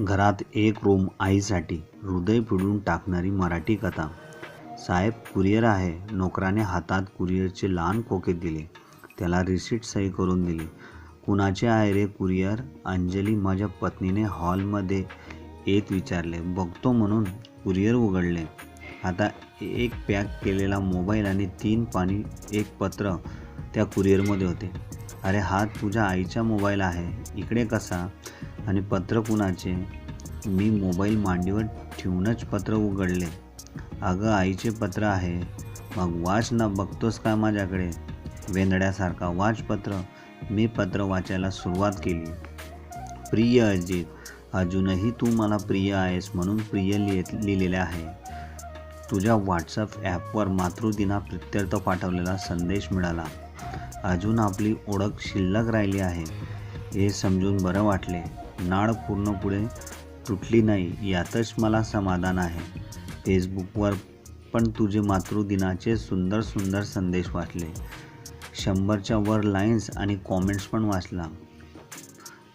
घरात एक रूम आईसाठी हृदय पिळून टाकणारी मराठी कथा. साहेब कुरिअर आहे. नोकराने हातात कुरिअरचे लहान खोके दिले. त्याला रिसिट सही करून दिली. कुणाचे आहे रे कुरिअर? अंजली माझ्या पत्नीने हॉलमध्ये येत विचारले. बघतो म्हणून कुरिअर उघडले. आता एक पॅक केलेला मोबाईल आणि तीन पाणी एक पत्र त्या कुरिअरमध्ये होते. अरे हा तुझ्या आईचा मोबाईल आहे. इकडे कसा? आणि पत्र कुणाचे? मी मोबाईल मांडीवर ठेवूनच पत्र उघडले. अगं आईचे पत्र आहे. मग वाच ना बघतोस का माझ्याकडे? वेंदड्यासारखा वाच पत्र. मी पत्र वाचायला सुरुवात केली. प्रिय अजित अजूनही तू मला प्रिय आहेस म्हणून प्रिय लिहित लिहिलेले आहे. तुझ्या व्हॉट्सअप ॲपवर मातृदिना प्रित्यर्थ पाठवलेला संदेश मिळाला. अजून आपली ओळख शिल्लक राहिली आहे. हे समजून बरं वाटले. नाळ पूर्ण पुढे तुटली नाही यातच मला समाधान आहे. फेसबुकवर पण तुझे मातृदिनाचे सुंदर सुंदर संदेश वाचले. शंभरच्या वर लाईन्स आणि कॉमेंट्स पण वाचला.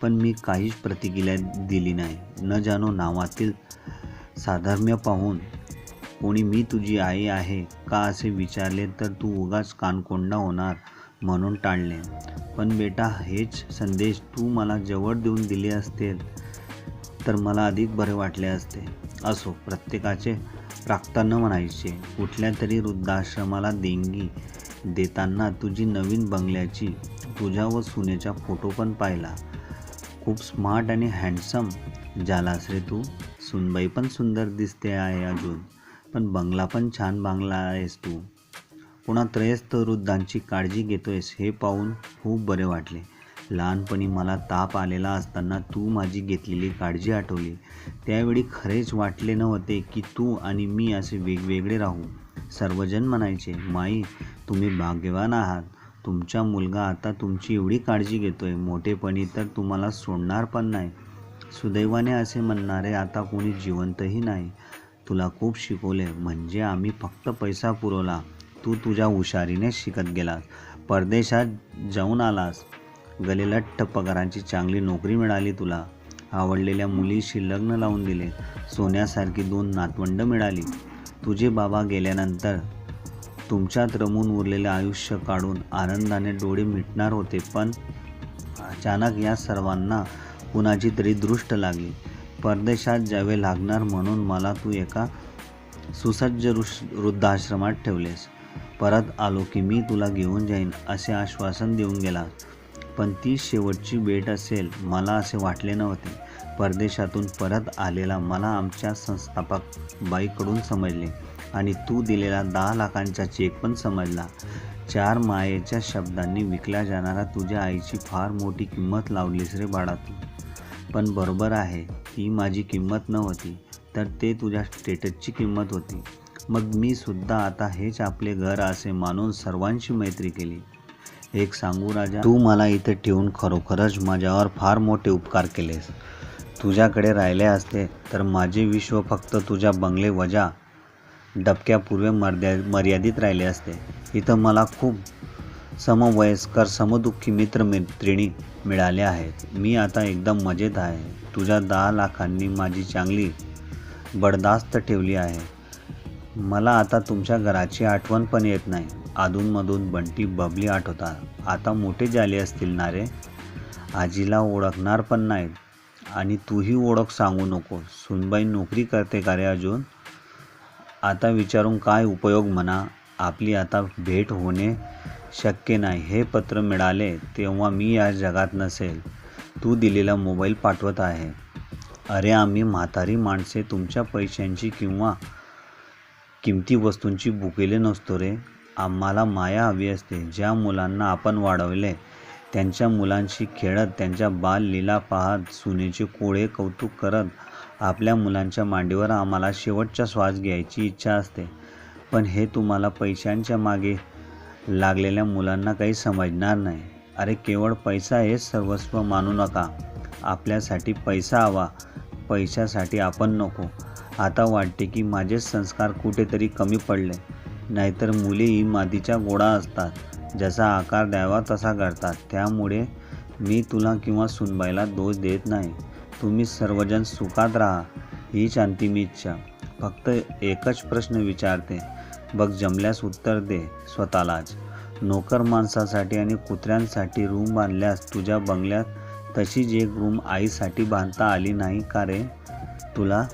पण मी काहीच प्रतिक्रिया दिली नाही. न जाणो नावातील साधर्म्य पाहून कोणी मी तुझी आई आहे का असे विचारले तर तू उगाच कानकोंडा होणार. म्हणून टाळले. पण बेटा हेच संदेश तू मला जवळ देऊन दिले असते तर मला अधिक बरे वाटले असते. असो प्रत्येकाचे प्राक्तन म्हणायचे कुठल्या तरी वृद्धाश्रमाला देणगी देताना तुझी नवीन बंगल्याची तुझ्या व सुनेचा फोटो पण पाहिला. खूप स्मार्ट आणि हँडसम झालास रे तू. सुनबाई पण सुंदर दिसते आहे अजून पण बंगला पण छान बांगला आहेस तू. पुन्हा त्रयस्थ वृद्धांची काळजी घेतोयस हे पाहून खूप बरे वाटले. लहानपणी मला ताप आलेला असताना तू माझी घेतलेली काळजी आठवली. त्यावेळी खरेच वाटले नव्हते की तू आणि मी असे वेगवेगळे राहू. सर्वजण म्हणायचे माई तुम्ही भाग्यवान आहात. तुमचा मुलगा आता तुमची एवढी काळजी घेतोय. मोठेपणी तर तुम्हाला सोडणार पण नाही. सुदैवाने असे म्हणणारे आता कोणी जिवंतही नाही. तुला खूप शिकवले. म्हणजे आम्ही फक्त पैसा पुरवला. तू तुझ्या हुशारीने शिकत गेलास. परदेशात जाऊन आलास. गलेलठ्ठ पगारांची चांगली नोकरी मिळाली तुला. आवडलेल्या मुलीशी लग्न लावून दिले. सोन्यासारखी दोन नातवंड मिळाली. तुझे बाबा गेल्यानंतर तुमच्यात रमून उरलेले आयुष्य काढून आनंदाने डोळे मिटणार होते पण अचानक या सर्वांना कुणाची तरी दृष्ट लागली. परदेशात जावे लागणार म्हणून मला तू एका सुसज्ज ऋष वृद्धाश्रमात ठेवलेस. परत आलो की मी तुला घेऊन जाईन असे आश्वासन देऊन गेला. पण ती शेवटची भेट असेल मला असे वाटले नव्हते. परदेशातून परत आलेला मला आमच्या संस्थापक बाईकडून समजले आणि तू दिलेला दहा लाखांचा चेक पण समजला. चार मायेच्या शब्दांनी विकल्या जाणारा तुझ्या आईची फार मोठी किंमत लावलीस रे बाळा तू. पण बरोबर आहे ती माझी किंमत नव्हती तर ते तुझ्या स्टेटसची किंमत होती. मग मी सुद्धा आता हेच आपले घर असे मानून सर्वांशी मैत्री केली. एक सांगू राजा तू मला इथे ठेवून खरोखरच माझ्यावर फार मोठे उपकार केलेस. तुझ्याकडे राहिले असते तर माझे विश्व फक्त तुझ्या बंगले वजा डबक्यापूर्वे मर्या मर्यादित राहिले असते. इथं मला खूप समवयस्कर समदुःखी मित्रमैत्रिणी मिळाल्या आहेत. मी आता एकदम मजेत आहे. तुझ्या दहा लाखांनी माझी चांगली बडदास्त ठेवली आहे. मला आता तुमच्या घराची आठवण पण येत नाही. अधूनमधून बंटी बबली आठवतात आता मोठे झाले असतील ना रे? आजीला ओळखणार पण नाहीत. आणि तूही ओळख सांगू नको. सुनबाई नोकरी करते का रे अजून? आता विचारून काय उपयोग म्हणा? आपली आता भेट होणे शक्य नाही. हे पत्र मिळाले तेव्हा मी या जगात नसेल. तू दिलेला मोबाईल पाठवत आहे. अरे आम्ही म्हातारी माणसे तुमच्या पैशांची किंवा किमती वस्तूंची भुकेले नसतो रे. आम्हाला माया हवी असते. ज्या मुलांना आपण वाढवले त्यांच्या मुलांशी खेळत त्यांच्या बाल लीला पाहत सुनेचे कोळे कौतुक करत आपल्या मुलांच्या मांडीवर आम्हाला शेवटचा श्वास घ्यायची इच्छा असते. पण हे तुम्हाला पैशांच्या मागे लागलेल्या मुलांना काही समजणार नाही. अरे केवळ पैसा हेच सर्वस्व मानू नका. आपल्यासाठी पैसा हवा. पैशासाठी आपण नको. आता वाटते की माझेच संस्कार कुठेतरी कमी पडले. नाहीतर मुले ही मातीच्या गोळा असतात. जसा आकार द्यावा तसा करतात. त्यामुळे मी तुला किंवा सुनबाईला दोष देत नाही. तुम्ही सर्वजण सुखात राहा हीच अंतिम इच्छा. फक्त एकच प्रश्न विचारते. बघ जमल्यास उत्तर दे स्वतःलाच. नोकर माणसासाठी आणि कुत्र्यांसाठी रूम बांधल्यास तुझ्या बंगल्यात तशीच एक रूम आईसाठी बांधता आली नाही का रे? तुला